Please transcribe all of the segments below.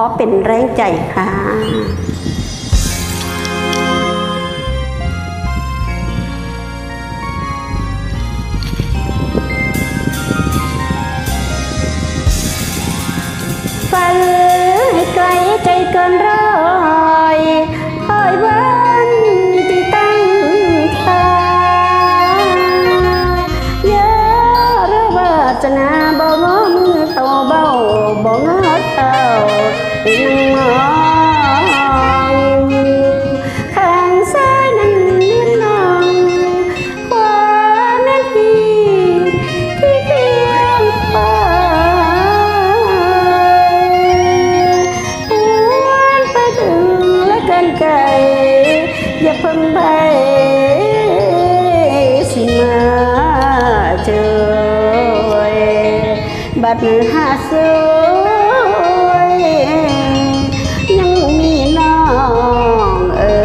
อเป็นแรงใจค่ะ บัดหาสวยยังมีน้องเอ๋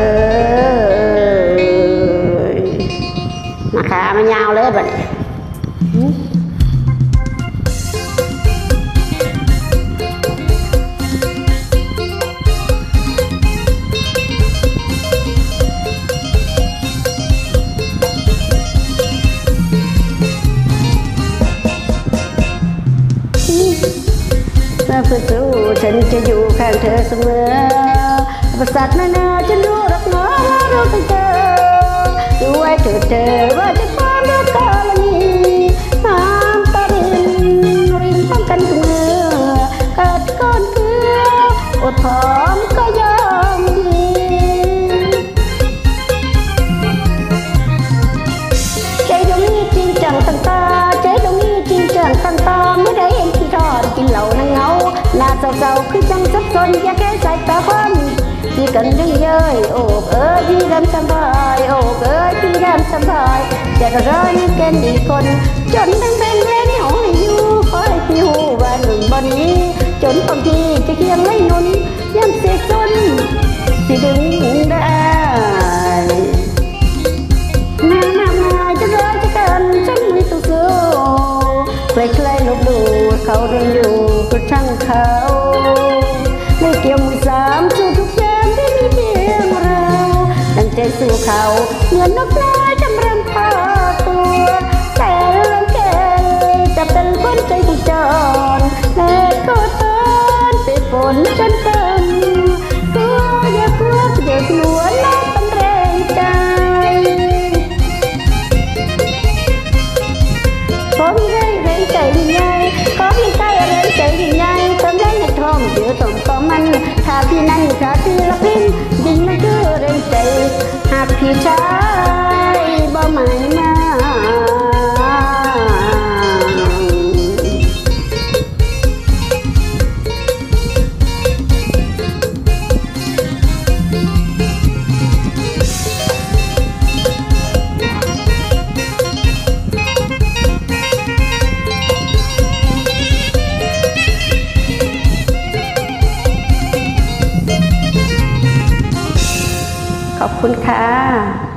ยนะคะมันยาวเลยบัด เพื่อสู้ฉันจะอยู่ข้างเธอเสมอประสาทนานาฉันรู้รักน้อว่าเราต้องเจอดูไว้เธอเธอว่าจะ นอย่าแค่ใส่ตาคนพี่กันยังเย้ยโอบเอ้ยพี่ดำสบายโอบเอ้ยพี่ดำสบายแต่ก็ร้อยนี่เกณฑ์อีกคน จนตั้งเป็นเล่นหอยอยู่คอยพี่หูว่าหนึ่งบนนี้ จนบางทีจะเคียงไม่นุนย่ำเสียจนสิดึงได้นานมากมายจะร้อจะกันฉันไม่ต้องสู้ใครๆลบหลู่เขาเรียนอยู่ก็ช่างเขาาเหมือนนกน้อยจำเริ่มพาตัวแต่เรื่องแกจะเป็นคนใจจดจรแม่ก็ตอนไปฝนจนเต็ พี่ชายบ่หมายมา ขอบคุณค่ะ